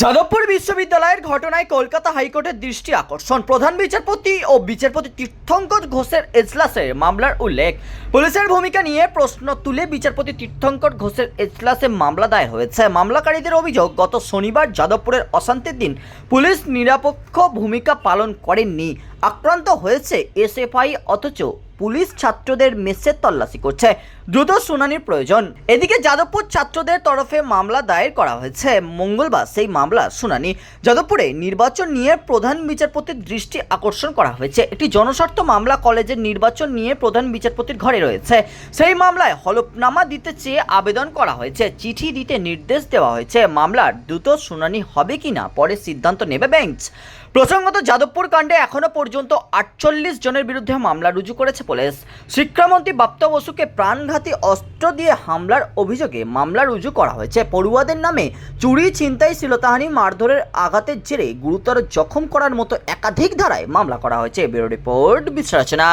যাদবপুর বিশ্ববিদ্যালয়ের ঘটনায় কলকাতা হাইকোর্টের দৃষ্টি আকর্ষণ। প্রধান বিচারপতি ও বিচারপতি তীর্থঙ্কর ঘোষের এজলাসের মামলার উল্লেখ। পুলিশের ভূমিকা নিয়ে প্রশ্ন তুলে বিচারপতি তীর্থঙ্কর ঘোষের এজলাসে মামলা দায়ের হয়েছে। মামলাকারীদের অভিযোগ, গত শনিবার যাদবপুরের অশান্তির দিন পুলিশ নিরপেক্ষ ভূমিকা পালন করেননি। আক্রান্ত হয়েছে এসএফআই, অথচ পুলিশ ছাত্রদের মেসের তল্লাশি করছে। দ্রুত শুনানির প্রয়োজন। এদিকে যাদবপুর ছাত্রদের তরফে মামলা দায়ের করা হয়েছে। মঙ্গলবার সেই মামলা শুনানি। যাদবপুরে নির্বাচন নিয়ে প্রধান বিচারপতির দৃষ্টি আকর্ষণ করা হয়েছে। একটি জনস্বার্থ মামলা কলেজের নির্বাচন নিয়ে প্রধান বিচারপতির ঘরে রয়েছে। সেই মামলায় হলফনামা দিতে চেয়ে আবেদন করা হয়েছে। চিঠি দিতে নির্দেশ দেওয়া হয়েছে। মামলার দ্রুত শুনানি হবে কিনা পরে সিদ্ধান্ত নেবে বেঞ্চ। প্রসঙ্গত, যাদবপুর কাণ্ডে এখনও পর্যন্ত আটচল্লিশ জনের বিরুদ্ধে মামলা রুজু করেছে পুলিশ। শিক্ষামন্ত্রী বাপ্তা বসুকে প্রাণঘাতী অস্ত্র দিয়ে হামলার অভিযোগে মামলা রুজু করা হয়েছে। পড়ুয়াদের নামে চুরি, ছিনতাই, শ্লীলতাহানি, মারধরের আঘাতের জেরে গুরুতর জখম করার মতো একাধিক ধারায় মামলা করা হয়েছে। Bureau report বিশ্লেষণা